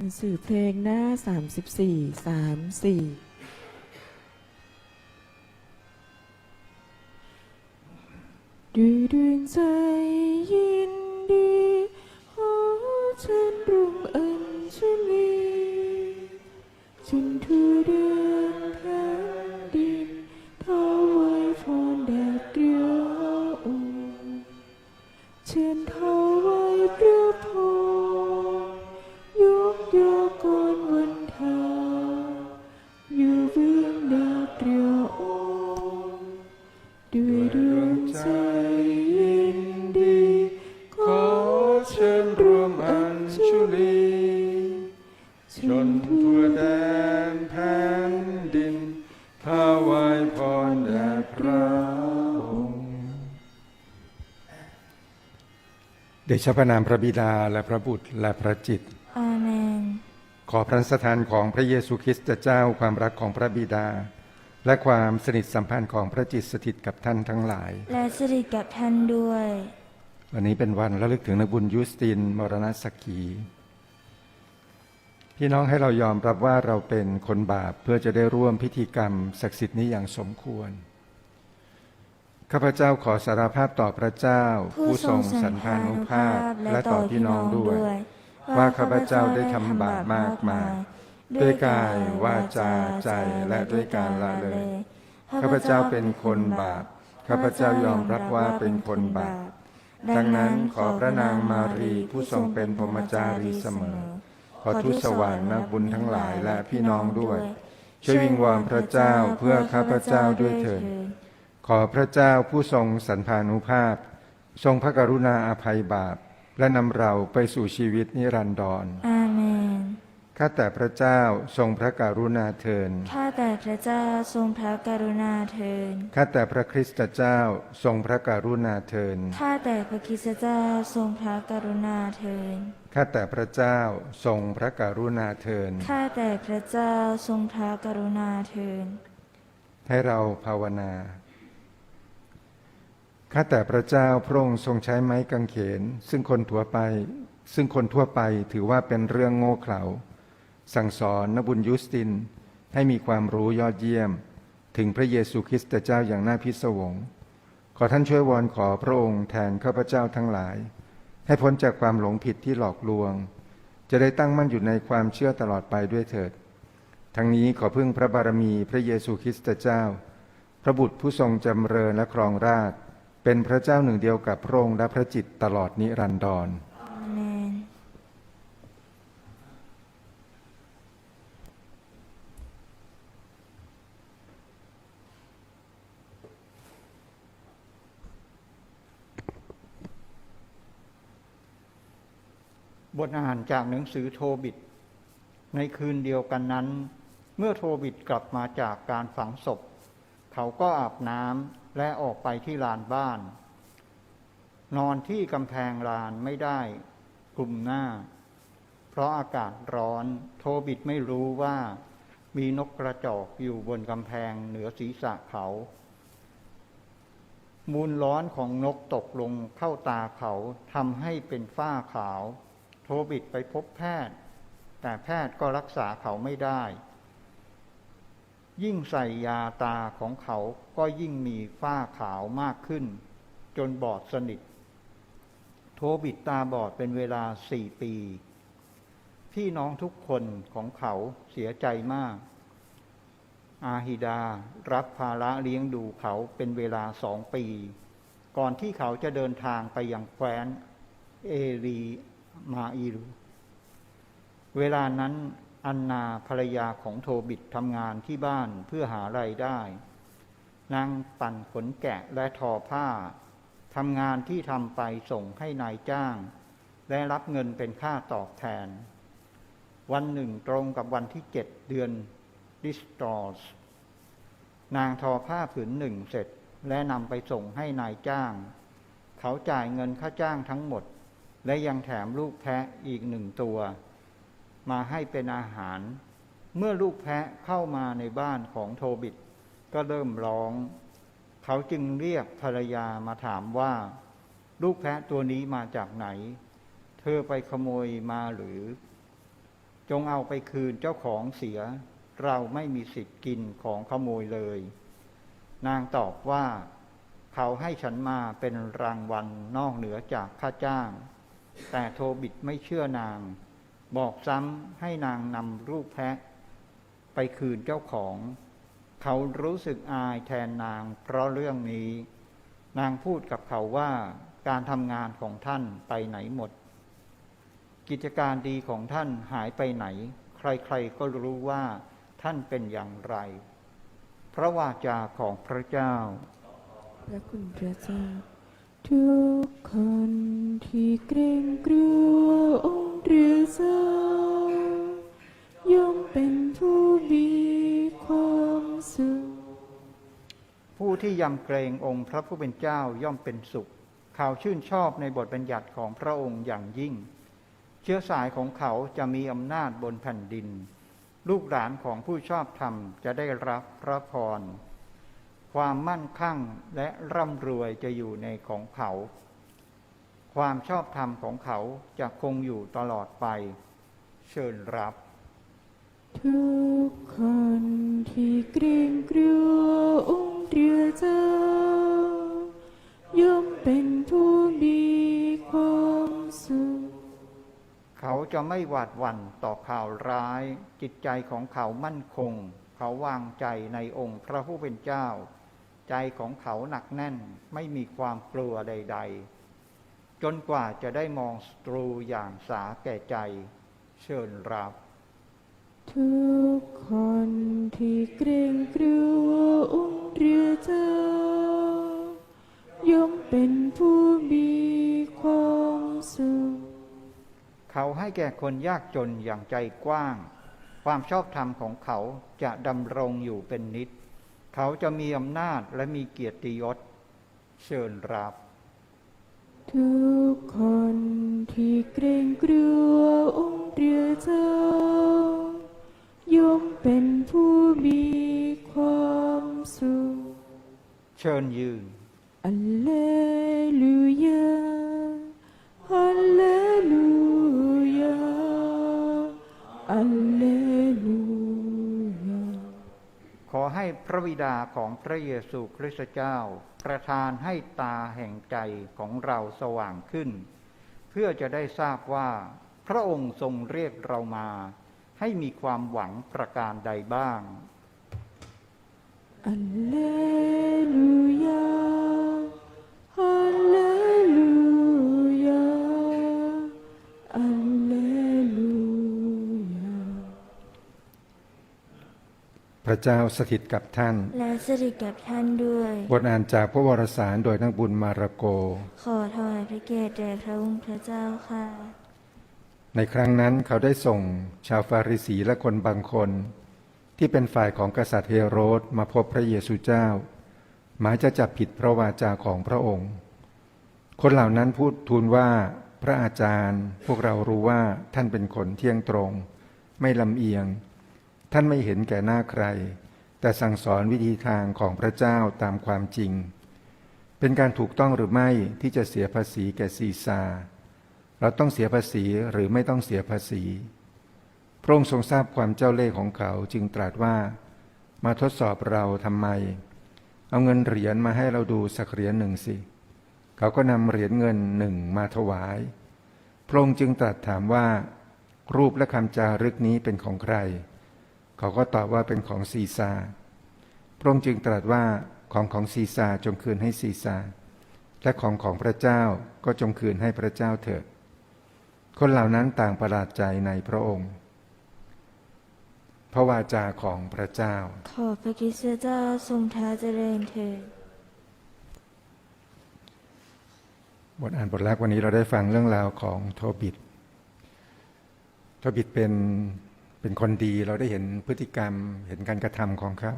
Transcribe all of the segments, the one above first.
หนังสือเพลงหน้า 34 34ด้วยดวงใจยินดีขอฉันรุ่งอัญชลีฉันทูเดือ ชนทั่วแดนแผ่นดินถวายพรแด่พระองค์เดชะพระนามพระบิดาและพระบุตรและพระจิต อาเมน ขอพระสถานของพระเยซูคริสต์เจ้าความรักของพระบิดา และความสนิทสัมพันธ์ของพระจิตสถิตกับท่านทั้งหลาย และสถิตกับท่านด้วย วันนี้เป็นวันระลึกถึงนักบุญยูสตินมรณสักขี พี่น้องให้เรายอมรับว่าเราเป็นคนบาปเพื่อจะได้ร่วมพิธีกรรมศักดิ์สิทธิ์นี้อย่างสมควร ข้าพเจ้าขอสารภาพต่อพระเจ้า ผู้ทรงสันพานุภาพและต่อพี่น้องด้วย ว่าข้าพเจ้าได้ทำบาปมากมาย ด้วยกายวาจาใจและด้วยการละเลย ข้าพเจ้าเป็นคนบาป ข้าพเจ้ายอมรับว่าเป็นคนบาป ดังนั้นขอพระนางมารีผู้ทรงเป็นพรหมจารีเสมอข อทุตสวรรค์นักบุญทั้งหลายและพี่น้องด้วย ช่วยวิงวอนพระเจ้าเพื่อข้าพเจ้าด้วยเถิดขอพระเจ้าผู้ทรงสันพานุภาพ ทรงพระกรุณาอภัยบาป และนำเราไปสู่ชีวิตนิรันดรอาเมนข้าแต่พระเจ้าทรงพระกรุณาเทินข้าแต่พระเจ้าทรงพระกรุณาเทินข้าแต่พระคริสตเจ้าทรงพระกรุณาเทินข้าแต่พระคริสตเจ้าทรงพระกรุณาเทิน ข้าแต่พระเจ้าทรงพระกรุณาเทิน ข้าแต่พระเจ้าทรงพระกรุณาเทิน ให้เราภาวนา ข้าแต่พระเจ้าพระองค์ทรงใช้ไม้กางเขน ซึ่งคนทั่วไป ซึ่งคนทั่วไปถือว่าเป็นเรื่องโง่เขลา สั่งสอนนบุญยุสตินให้มีความรู้ยอดเยี่ยม ถึงพระเยซูคริสต์เจ้าอย่างน่าพิศวง ขอท่านช่วยวอนขอพระองค์แทนข้าพเจ้าทั้งหลาย ให้พ้นจากความหลงผิดที่หลอกลวง จะได้ตั้งมั่นอยู่ในความเชื่อตลอดไปด้วยเถิด ทั้งนี้ขอพึ่งพระบารมีพระเยซูคริสต์เจ้า พระบุตรผู้ทรงจำเริญและครองราชเป็นพระเจ้าหนึ่งเดียวกับพระองค์และพระจิตตลอดนิรันดร อาเมน บทอ่านจากหนังสือโทบิตในคืนเดียวกันนั้น เมื่อโทบิตกลับมาจากการฝังศพ เขาก็อาบน้ำและออกไปที่ลานบ้าน นอนที่กำแพงลานไม่ได้กลุ่มหน้า เพราะอากาศร้อน โทบิตไม่รู้ว่ามีนกกระจอกอยู่บนกำแพงเหนือศีรษะเขา มูลร้อนของนกตกลงเข้าตาเขาทำให้เป็นฝ้าขาว โทบิดไปพบแพทย์ แต่แพทย์ก็รักษาเขาไม่ได้ ยิ่งใส่ยาตาของเขาก็ยิ่งมีฝ้าขาวมากขึ้น จนบอดสนิท โทบิดตาบอดเป็นเวลาสี่ปี พี่น้องทุกคนของเขาเสียใจมาก อาฮิดารับภาระเลี้ยงดูเขาเป็นเวลาสองปี ก่อนที่เขาจะเดินทางไปยังแคว้นเอรี มาอีรูเวลานั้นอันนาภรรยาของโทบิดทำงานที่บ้านเพื่อหาไรายได้ นางปั่นขนแกะและทอผ้าทำงานที่ทำไปส่งให้นายจ้าง และรับเงินเป็นค่าตอบแทน วันหนึ่งตรงกับวันที่เจ็ดเดือนดิสตอสนางทอผ้าผืนหนึ่งเสร็จและนำไปส่งให้นายจ้าง เขาจ่ายเงินค่าจ้างทั้งหมด และยังแถมลูกแพะอีกหนึ่งตัว มาให้เป็นอาหาร เมื่อลูกแพะเข้ามาในบ้านของโทบิดก็เริ่มร้อง เขาจึงเรียกภรรยามาถามว่า ลูกแพะตัวนี้มาจากไหน เธอไปขโมยมาหรือ จงเอาไปคืนเจ้าของเสีย เราไม่มีสิทธิ์กินของขโมยเลย นางตอบว่า เขาให้ฉันมาเป็นรางวัลนอกเหนือจากค่าจ้าง แต่โทบิดไม่เชื่อนาง บอกซ้ำให้นางนำลูกแพะ ไปคืนเจ้าของ เขารู้สึกอายแทนนางเพราะเรื่องนี้ นางพูดกับเขาว่าการทำงานของท่านไปไหนหมด กิจการดีของท่านหายไปไหน ใครๆก็รู้ว่าท่านเป็นอย่างไร พระวาจาของพระเจ้า พระคุณพระเจ้า ทุกคนที่เกรงกลัวองค์พระเจ้าย่อมเป็นผู้มีความสุข ผู้ที่ยำเกรงองค์พระผู้เป็นเจ้าย่อมเป็นสุข เขาชื่นชอบในบทบัญญัติของพระองค์อย่างยิ่ง เชื้อสายของเขาจะมีอำนาจบนแผ่นดิน ลูกหลานของผู้ชอบธรรมจะได้รับพระพร ความมั่นคั่งและร่ำรวยจะอยู่ในของเขา ความชอบธรรมของเขาจะคงอยู่ตลอดไป เชิญรับ ทุกคนที่เกรงกลัวองค์พระเจ้าย่อมเป็นผู้มีความสุขเขาจะไม่หวาดหวั่นต่อข่าวร้าย จิตใจของเขามั่นคง เขาวางใจในองค์พระผู้เป็นเจ้า ใจของเขาหนักแน่นไม่มีความกลัวใด ๆ จนกว่าจะได้มองศัตรูอย่างสาแก่ใจ เชิญรับ ทุกคนที่เกรงกลัวองค์พระเจ้าย่อมเป็นผู้มีความสุขเขาให้แก่คนยากจนอย่างใจกว้าง ความชอบธรรมของเขาจะดำรงอยู่เป็นนิด เขาจะมีอำนาจและมีเกียรติยศเชิญรับ ทุกคนที่เกรงกลัวองค์พระเจ้าย่อมเป็นผู้มีความสุข เชิญยืน อัลเลลูยา อัลเลลู พระบิดาของพระเยซูคริสต์เจ้า ประทานให้ตาแห่งใจของเราสว่างขึ้น เพื่อจะได้ทราบว่า พระองค์ทรงเรียกเรามา ให้มีความหวังประการใดบ้าง พระเจ้าสถิตกับท่าน และสถิตกับท่านด้วยบทอ่านจากพระวรสารโดยนักบุญมาระโก ขอถวายพระเกียรติแด่พระองค์พระเจ้าค่ะ ในครั้งนั้นเขาได้ส่งชาวฟาริสีและคนบางคน ที่เป็นฝ่ายของกษัตริย์เฮโรดมาพบพระเยซูเจ้า หมายจะจับผิดพระวาจาของพระองค์ คนเหล่านั้นพูดทูลว่าพระอาจารย์พวกเรารู้ว่าท่านเป็นคนเที่ยงตรง ไม่ลำเอียง ท่านไม่เห็นแก่หน้าใคร แต่สั่งสอนวิธีทางของพระเจ้าตามความจริง เป็นการถูกต้องหรือไม่ที่จะเสียภาษีแก่ซีซาเราต้องเสียภาษีหรือไม่ต้องเสียภาษี พระองค์ทรงทราบความเจ้าเล่ห์ของเขาจึงตรัสว่า มาทดสอบเราทำไม เอาเงินเหรียญมาให้เราดูสักเหรียญหนึ่งสิ เขาก็นำเหรียญเงินหนึ่งมาถวาย พระองค์จึงตรัสถามว่า รูปและคำจารึกนี้เป็นของใคร เขาก็ตอบว่าเป็นของซีซาร์พระองค์จึงตรัสว่าของของซีซาร์จงคืนให้ซีซาร์และของของพระเจ้าก็จงคืนให้พระเจ้าเถิด คนเหล่านั้นต่างประหลาดใจในพระองค์ พระวาจาของพระเจ้า ขอพระคริสต์เจ้าทรงท้าเจริญเถิดบทอ่านบทแรกวันนี้เราได้ฟังเรื่องราวของโทบิดโทบิดเป็น เป็นคนดีเราได้เห็นพฤติกรรม เห็นการกระทำของเขา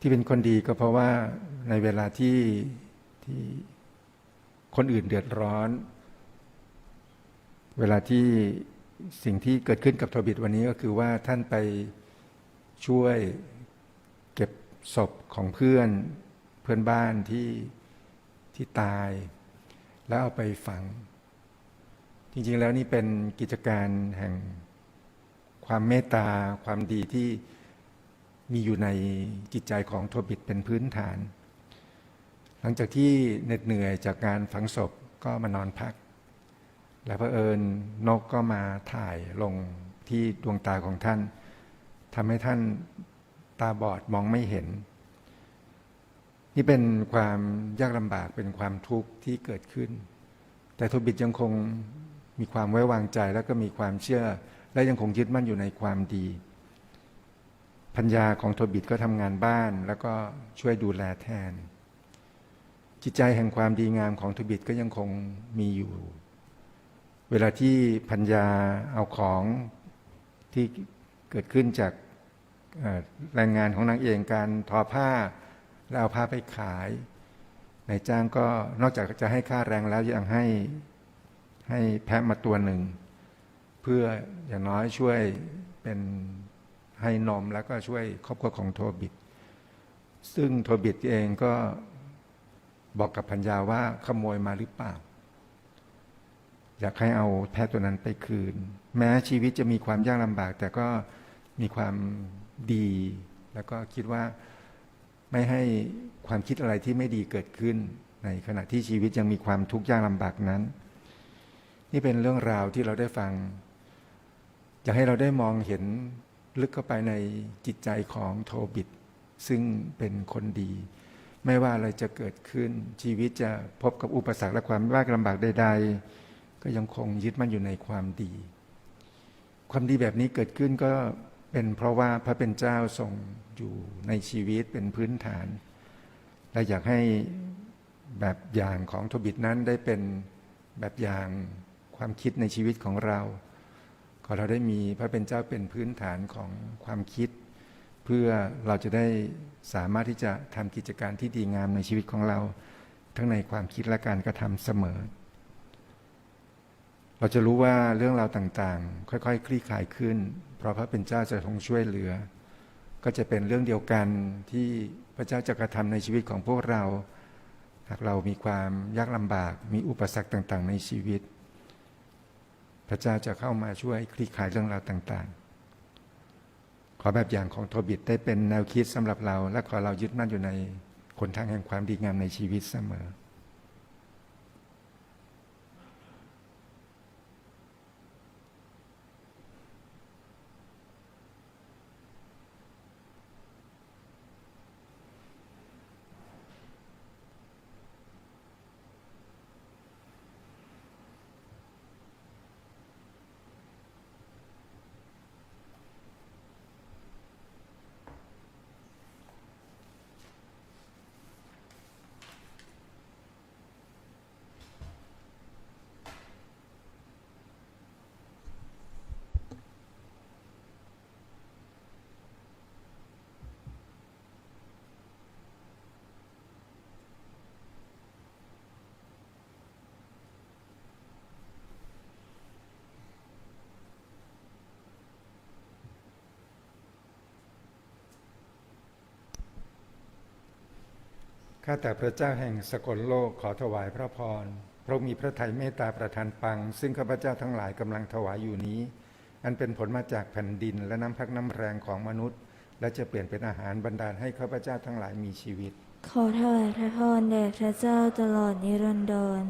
ที่เป็นคนดีก็เพราะว่าในเวลาที่ที่คนอื่นเดือดร้อน เวลาที่สิ่งที่เกิดขึ้นกับทบิดวันนี้ก็คือว่าท่านไปช่วยเก็บศพของเพื่อนเพื่อนบ้านที่ที่ตาย แล้วเอาไปฝัง จริงๆแล้วนี่เป็นกิจการแห่ง ความเมตตาความดีที่มีอยู่ในจิตใจของโทบิดเป็นพื้นฐาน หลังจากที่เหน็ดเหนื่อยจากการฝังศพก็มานอนพัก และพระเอิญนกก็มาถ่ายลงที่ดวงตาของท่านทำให้ท่านตาบอดมองไม่เห็น นี่เป็นความยากลำบากเป็นความทุกข์ที่เกิดขึ้น แต่โทบิดยังคงมีความไว้วางใจแล้วก็มีความเชื่อ และยังคงยึดมั่นอยู่ในความดีพัญญาของโทบิดก็ทำงานบ้าน แล้วก็ช่วยดูแลแทน จิตใจแห่งความดีงามของโทบิดก็ยังคงมีอยู่ เวลาที่พัญญาเอาของที่เกิดขึ้นจากแรงงานของนางเองการทอผ้า แล้วเอาผ้าไปขายนายจ้างก็นอกจากจะให้ค่าแรงแล้วยังให้ให้แพะมาตัวหนึ่ง พื่ออย่างน้อยช่วยเป็นให้นมแล้วก็ช่วยครอบครัวของโทบิดซึ่งโทบิดเองก็บอกกับพัญญาว่าขโมยมาหรือเปล่า อยากให้เอาแพะตัวนั้นไปคืน แม้ชีวิตจะมีความยากลำบาก แต่ก็มีความดี แล้วก็คิดว่าไม่ให้ความคิดอะไรที่ไม่ดีเกิดขึ้น ในขณะที่ชีวิตยังมีความทุกข์ยากลำบากนั้น นี่เป็นเรื่องราวที่เราได้ฟัง อยากให้เราได้มองเห็นลึกเข้าไปในจิตใจของโทบิดซึ่งเป็นคนดี ไม่ว่าอะไรจะเกิดขึ้น ชีวิตจะพบกับอุปสรรคและความยากลำบากใด ๆ ก็ยังคงยึดมั่นอยู่ในความดี ความดีแบบนี้เกิดขึ้นก็เป็นเพราะว่าพระเป็นเจ้าทรงอยู่ในชีวิตเป็นพื้นฐาน และอยากให้แบบอย่างของโทบิดนั้นได้เป็นแบบอย่างความคิดในชีวิตของเรา ขอเราได้มีพระเป็นเจ้าเป็นพื้นฐานของความคิด เพื่อเราจะได้สามารถที่จะทำกิจการที่ดีงามในชีวิตของเรา ทั้งในความคิดและการกระทำเสมอ เราจะรู้ว่าเรื่องราวต่างๆ ค่อยๆ คลี่คลายขึ้น เพราะพระเป็นเจ้าจะทรงช่วยเหลือ ก็จะเป็นเรื่องเดียวกันที่พระเจ้าจะกระทำในชีวิตของพวกเรา หากเรามีความยากลำบาก มีอุปสรรคต่างๆ ในชีวิต พระเจ้าจะเข้ามาช่วยคลี่คลายเรื่องราวต่างๆ ขอแบบอย่างของโทบิทได้เป็นแนวคิดสำหรับเรา และขอเรายึดมั่นอยู่ในคนทางแห่งความดีงามในชีวิตเสมอ ข้าแต่พระเจ้าแห่งสกลโลกขอถวายพระพร พระมีพระทัยเมตตาประทานปัง ซึ่งข้าพเจ้าทั้งหลายกำลังถวายอยู่นี้ อันเป็นผลมาจากแผ่นดินและน้ำพักน้ำแรงของมนุษย์ และจะเปลี่ยนเป็นอาหารบรรดาลให้ข้าพเจ้าทั้งหลายมีชีวิต ขอถวายพระพรแด่พระเจ้าตลอดนิรันดร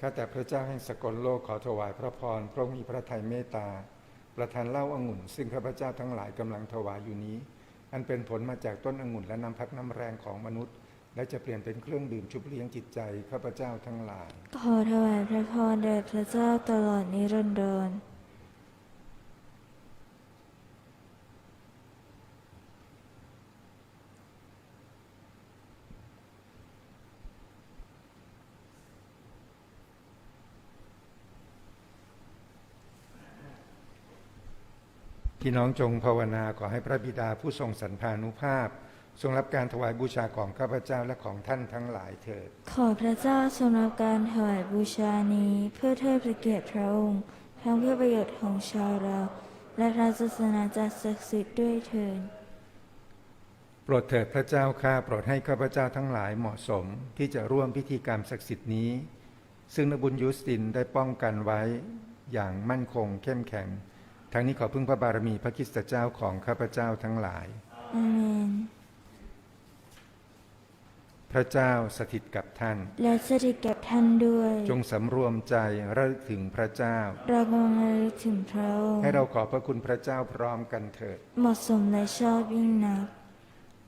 ข้าแต่พระเจ้าแห่งสกลโลกขอถวายพระพรพระมีพระทัยเมตตา ประทานเล่าองุ่น ซึ่งข้าพเจ้าทั้งหลายกำลังถวายอยู่นี้ อันเป็นผลมาจากต้นองุ่นและน้ำพักน้ำแรงของมนุษย์ และจะเปลี่ยนเป็นเครื่องดื่มชุบเลี้ยงจิตใจข้าพเจ้าทั้งหลาย ขอถวายพระพรแด่พระเจ้าตลอดนิรันดร พี่น้องจงภาวนาขอให้พระบิดาผู้ทรงสันพานุภาพ ทรงรับการถวายบูชาของข้าพเจ้าและของท่านทั้งหลายเถิด ขอพระเจ้าทรงรับการถวายบูชานี้เพื่อเทิดพระเกียรติพระองค์ทั้งเพื่อประโยชน์ของชาวเรา และพระศาสนาจักรศักดิ์สิทธิ์ด้วยเถิดโปรดเถิดพระเจ้าข้าโปรดให้ข้าพเจ้าทั้งหลายเหมาะสมที่จะร่วมพิธีกรรมศักดิ์สิทธิ์นี้ ซึ่งนกบุญยูสตินได้ป้องกันไว้อย่างมั่นคงเข้มแข็ง ทั้งนี้ขอพึ่งพระบารมีพระคริสตเจ้าของข้าพเจ้าทั้งหลาย อาเมน พระเจ้าสถิตกับท่าน และสถิตกับท่านด้วยจงสำรวมใจระลึกถึงพระเจ้า เรากำลังระลึกถึงพระองค์ให้เราขอบพระคุณพระเจ้าพร้อมกันเถิด เหมาะสมและชอบยิ่งนัก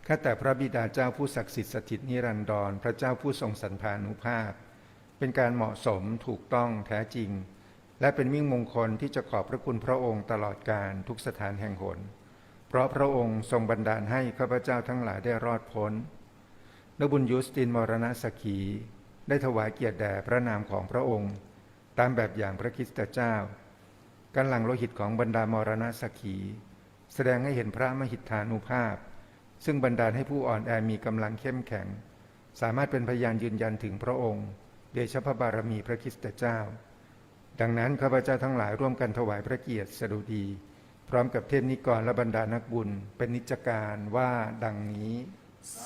ข้าแต่พระบิดาเจ้าผู้ศักดิ์สิทธิ์สถิตนิรันดร พระเจ้าผู้ทรงสันพานุภาพ เป็นการเหมาะสมถูกต้องแท้จริง และเป็นมิ่งมงคลที่จะขอบพระคุณพระองค์ตลอดการทุกสถานแห่งหน เพราะพระองค์ทรงบันดาลให้ข้าพเจ้าทั้งหลายได้รอดพ้นนบุญยูสตินมรณสกี ได้ถวายเกียรติแด่พระนามของพระองค์ ตามแบบอย่างพระคริสตเจ้าการหลั่งโลหิตของบรรดามรณสกี แสดงให้เห็นพระมหิทธานุภาพ ซึ่งบันดาลให้ผู้อ่อนแอมีกำลังเข้มแข็ง สามารถเป็นพยานยืนยันถึงพระองค์ เดชพระบารมีพระคริสตเจ้า ดังนั้นข้าพเจ้าทั้งหลายร่วมกันถวายพระเกียรติสดุดี พร้อมกับเทพนิกรและบรรดานักบุญ เป็นนิจการว่าดังนี้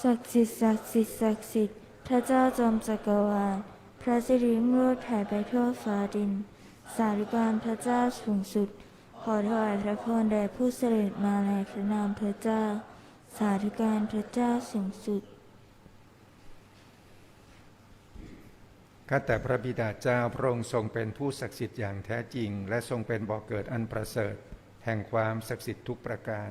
ศักดิ์สิทธิ์ศักดิ์สิทธิ์ศักดิ์สิทธิ์พระเจ้าจอมจักรวาลพระสิริมรดแผ่ไปทั่วฟ้าดิน สาธุการพระเจ้าสูงสุด ขอถวายพระพรแด่ผู้เสด็จมาในพระนามพระเจ้า สาธุการพระเจ้าสูงสุด ข้าแต่พระบิดาเจ้าพระองค์ทรงเป็นผู้ศักดิ์สิทธิ์อย่างแท้จริง และทรงเป็นบ่อกเกิดอันประเสริฐ แห่งความศักดิ์สิทธิ์ทุกประการ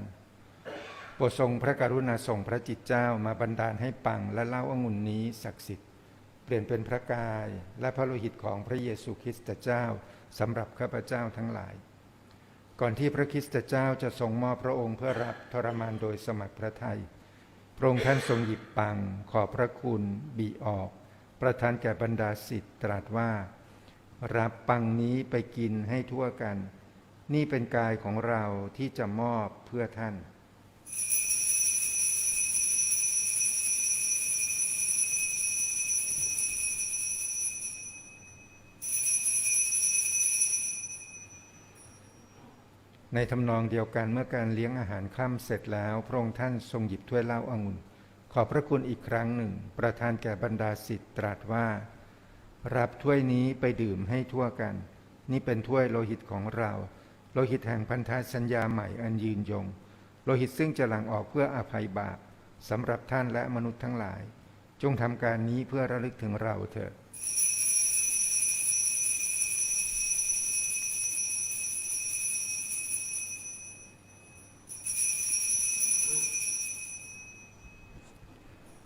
โปรดทรงพระกรุณาส่งพระจิตเจ้ามาบันดาลให้ปังและเล่าองุ่นนี้ศักดิ์สิทธิ์ เปลี่ยนเป็นพระกายและพระโลหิตของพระเยซูคริสต์เจ้าสำหรับข้าพเจ้าทั้งหลาย ก่อนที่พระคริสต์เจ้าจะทรงมอบพระองค์เพื่อรับทรมานโดยสมัครพระทัยพระองค์ท่านทรงหยิบปังขอพระคุณบีออก ประทานแก่บรรดาสิทธิ์ตรัสว่า รับปังนี้ไปกินให้ทั่วกัน นี่เป็นกายของเราที่จะมอบเพื่อท่านในทำนองเดียวกันเมื่อการเลี้ยงอาหารค่ำเสร็จแล้ว พระองค์ท่านทรงหยิบถ้วยเหล้าองุ่น ขอบพระคุณอีกครั้งหนึ่ง ประทานแก่บรรดาสิทธิ์ตรัสว่า รับถ้วยนี้ไปดื่มให้ทั่วกัน นี่เป็นถ้วยโลหิตของเรา โลหิตแห่งพันธสัญญาใหม่อันยืนยง โลหิตซึ่งจะหลั่งออกเพื่ออภัยบาปสำหรับท่านและมนุษย์ทั้งหลาย จงทำการนี้เพื่อระลึกถึงเราเถิด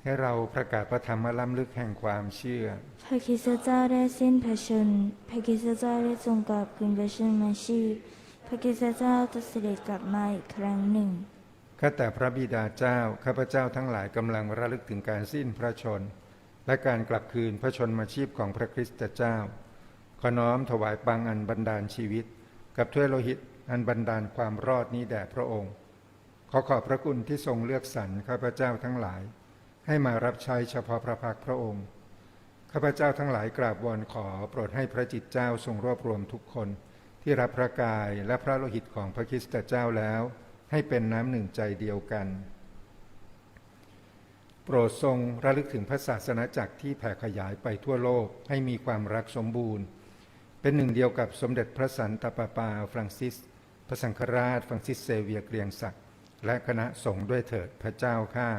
ให้เราประกาศพระธรรมล้ำลึกแห่งความเชื่อ พระคริสตเจ้าได้สิ้นพระชนม์พระคริสตเจ้าได้ทรงกลับคืนพระชนมาชีพ พระคริสตเจ้าจะเสด็จกลับมาอีกครั้งหนึ่ง ข้าแต่พระบิดาเจ้า ข้าพเจ้าทั้งหลายกำลังระลึกถึงการสิ้นพระชน และการกลับคืนพระชนมาชีพของพระคริสตเจ้า ขอน้อมถวายปังอันบันดาลชีวิต กับถ้วยโลหิตอันบันดาลความรอดนี้แด่พระองค์ ขอขอบพระคุณที่ทรงเลือกสรรข้าพเจ้าทั้งหลาย ให้มารับใช้เฉพาะพระพักพระองค์ ข้าพเจ้าทั้งหลายกราบวอนขอโปรดให้พระจิตเจ้าทรงรวบรวมทุกคน ที่รับพระกายและพระโลหิตของพระคริสตเจ้าแล้ว ให้เป็นน้ำหนึ่งใจเดียวกัน โปรดทรงระลึกถึงพระศาสนาจักรที่แผ่ขยายไปทั่วโลกให้มีความรักสมบูรณ์ เป็นหนึ่งเดียวกับสมเด็จพระสันตะปาปาฟรังซิส พระสังฆราชฟรังซิสเซเวียเกรียงศักดิ์และคณะสงฆ์ด้วยเถิดพระเจ้าข้า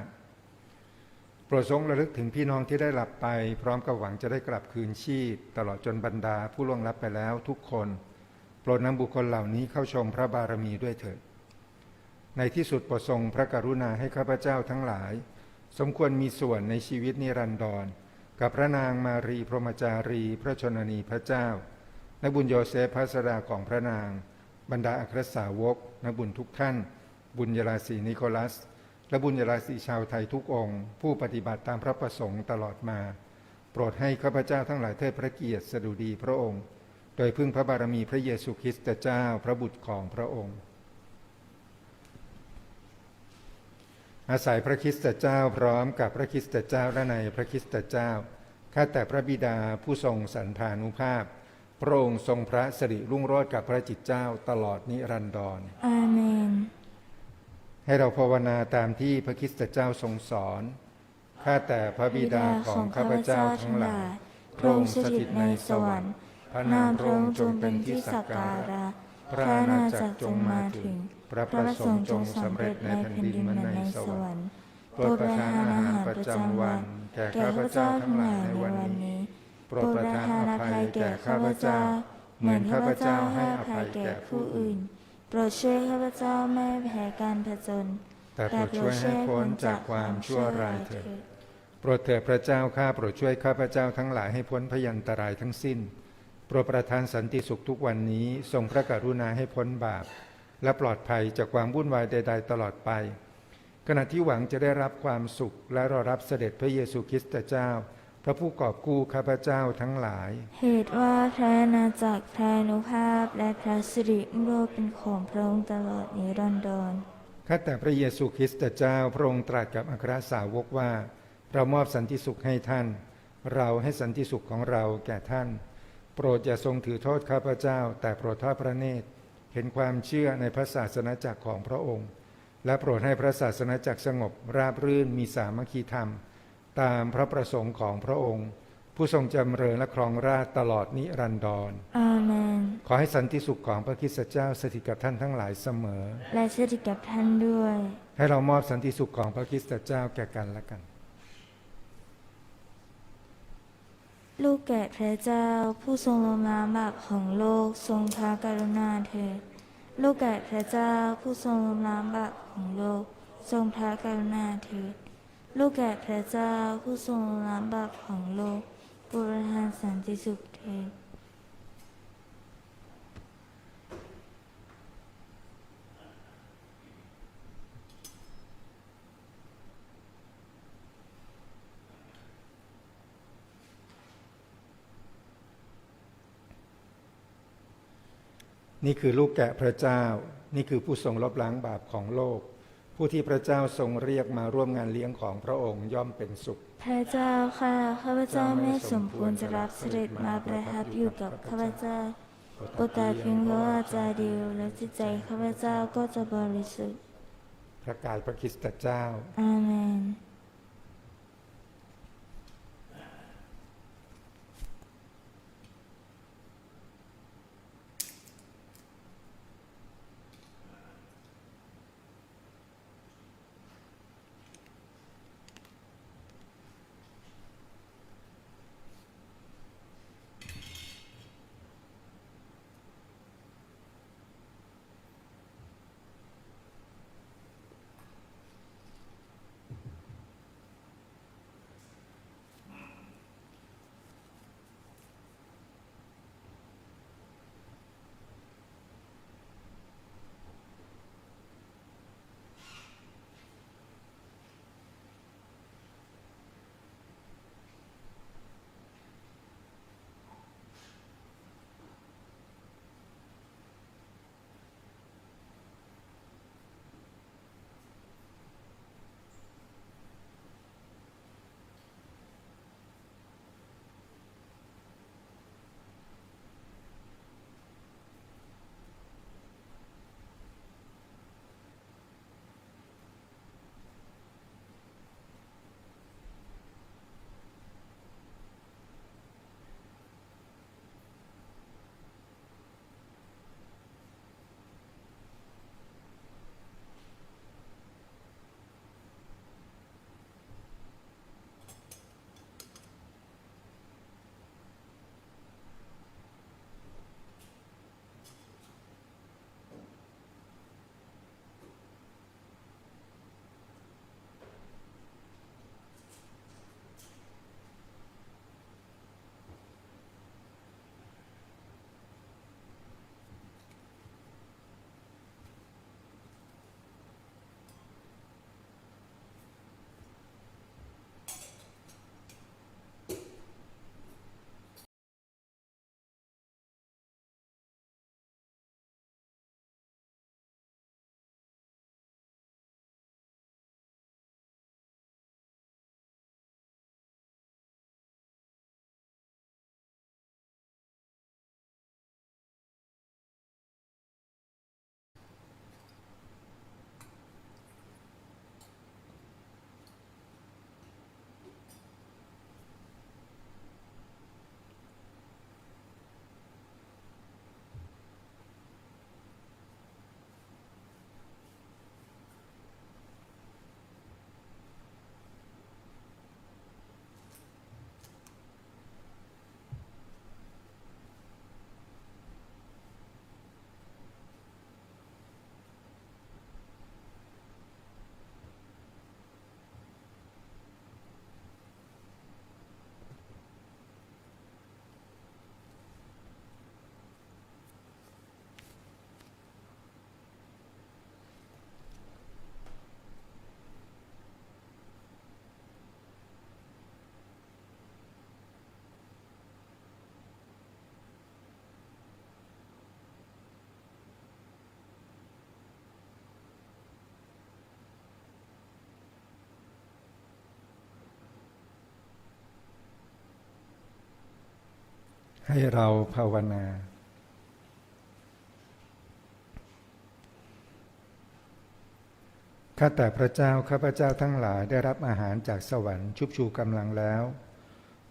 โปรดทรงระลึกถึงพี่น้องที่ได้หลับไป พร้อมกับหวังจะได้กลับคืนชีพ ตลอดจนบรรดาผู้ล่วงลับไปแล้วทุกคน โปรดนำบุคคลเหล่านี้เข้าชมพระบารมีด้วยเถิดในที่สุดโปรดทรงพระกรุณาให้ข้าพเจ้าทั้งหลาย สมควรมีส่วนในชีวิตนิรันดร กับพระนางมารีพรหมจารี พระชนนีพระเจ้า นักบุญโยเซฟพระสดาของพระนาง บรรดาอัครสาวกนักบุญทุกท่าน บุญยราศีนิโคลัส และบุญยราศีชาวไทยทุกองค์ ผู้ปฏิบัติตามพระประสงค์ตลอดมา โปรดให้ข้าพเจ้าทั้งหลายเทิดพระเกียรติสดุดีพระองค์ โดยพึ่งพระบารมีพระเยซูคริสต์เจ้าพระบุตรของพระองค์ อาศัยพระคริสตเจ้าพร้อมกับพระคริสตเจ้าและในพระคริสตเจ้าข้าแต่พระบิดาผู้ทรงสันพานุภาพ พระองค์ทรงพระสิริรุ่งโรจน์กับพระจิตเจ้าตลอดนิรันดรอาเมน ให้เราภาวนาตามที่พระคริสตเจ้าทรงสอน ข้าแต่พระบิดาของข้าพเจ้าทั้งหลายพระองค์สถิตในสวรรค์ พระนามพระองค์จงเป็นที่สักการะ พระอาณาจักรจงมาถึง พระประสงค์จงสำเร็จในแผ่นดินเหมือนในสวรรค์โปรดประทานอาหารประจำวัน แก่ข้าพเจ้าทั้งหลายในวันนี้ โปรดประทานอภัยแก่ข้าพเจ้า เหมือนข้าพเจ้าให้อภัยแก่ผู้อื่น โปรดช่วยข้าพเจ้าไม่แพ้การผจญแต่โปรดช่วยให้พ้นจากความชั่วร้ายเถิดโปรดเถิดพระเจ้าข้าโปรดช่วยข้าพเจ้าทั้งหลายให้พ้นพยันตรายทั้งสิ้น โปรดประทานสันติสุขทุกวันนี้ ทรงพระกรุณาให้พ้นบาป และปลอดภัยจากความวุ่นวายใด ๆ ตลอดไป ขณะที่หวังจะได้รับความสุขและรอรับเสด็จพระเยซูคริสต์เจ้า พระผู้กอบกู้ข้าพเจ้าทั้งหลาย เหตุว่าพระอาณาจักรพระอนุภาพและพระสิริโลกเป็นของพระองค์ตลอดนิรันดรข้าแต่พระเยซูคริสต์เจ้าพระองค์ตรัสกับอัครสาวกว่า เรามอบสันติสุขให้ท่าน เราให้สันติสุขของเราแก่ท่าน โปรดอย่าทรงถือโทษข้าพเจ้า แต่โปรดทอดพระเนตร เห็นความเชื่อในพระศาสนาจักรของพระองค์ และโปรดให้พระศาสนาจักรสงบราบรื่นมีสามัคคีธรรม ตามพระประสงค์ของพระองค์ ผู้ทรงจำเริญและครองราชย์ตลอดนิรันดรอาเมน ขอให้สันติสุขของพระคริสตเจ้าสถิตกับท่านทั้งหลายเสมอ และสถิตกับท่านด้วย ให้เรามอบสันติสุขของพระคริสตเจ้าแก่กันและกัน ลูกแก่พระเจ้าผู้ทรงลงน้ำบาปของโลกทรงพระกรุณาเถิด ลูกแก่พระเจ้าผู้ทรงลงน้ำบาปของโลก ทรงพระกรุณาเถิด ลูกแก่พระเจ้าผู้ทรงลงน้ำบาปของโลกโปรดประทานสันติสุขเถิดนี่คือลูกแกะพระเจ้า นี่คือผู้ทรงลบล้างบาปของโลก ผู้ที่พระเจ้าทรงเรียกมาร่วมงานเลี้ยงของพระองค์ย่อมเป็นสุข พระเจ้าค่ะข้าพเจ้าไม่สมควรจะรับเสด็จมาประทับอยู่กับข้าพเจ้าโปรดแต่เพียงเพราะอาจาเดียวและจิตใจข้าพเจ้าก็จะบริสุทธิ์ พระกายพระคริสตเจ้า อาเมน ให้เราภาวนา ข้าแต่พระเจ้า ข้าพระเจ้าทั้งหลายได้รับอาหารจากสวรรค์ชุบชูกำลังแล้ว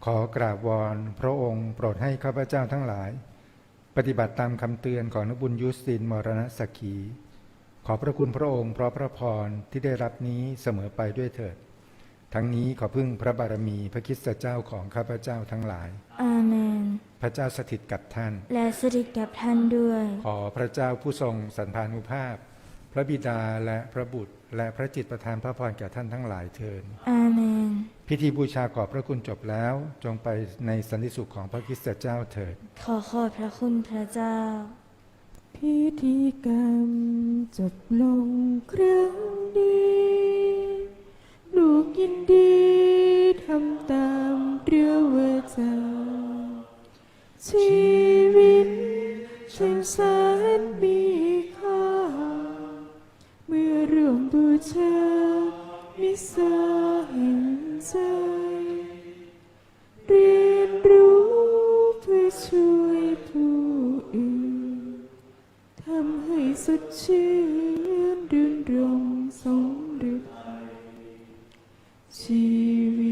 ขอกราบวอนพระองค์โปรดให้ข้าพเจ้าทั้งหลาย ปฏิบัติตามคำเตือนของนกบุญยุสตินมรณสกขี ขอพระคุณพระองค์เพราะพระพรที่ได้รับนี้เสมอไปด้วยเถิด ทั้งนี้ขอพึ่งพระบารมีพระคริสตเจ้าของข้าพเจ้าทั้งหลาย อาเมน พระเจ้าสถิตกับท่าน และสถิตกับท่านด้วย ขอพระเจ้าผู้ทรงสันพานุภาพ พระบิดาและพระบุตร และพระจิตประทานพระพรแก่ท่านทั้งหลายเทิน อาเมน พิธีบูชาขอบพระคุณจบแล้ว จงไปในสันติสุขของพระคริสตเจ้าเถิด ขอขอบพระคุณพระเจ้า พิธีกรรมจบลงครั้งนี้ ลูกยินดีทำตามเรือว่าจาชีวิตช่างแสนมีค่า เมื่อร่วมบูชามิสาแห่งใจ เรียนรู้เพื่อช่วยผู้อื่นทำให้สดชื่นรื่นรมสมฤทธิ์ receive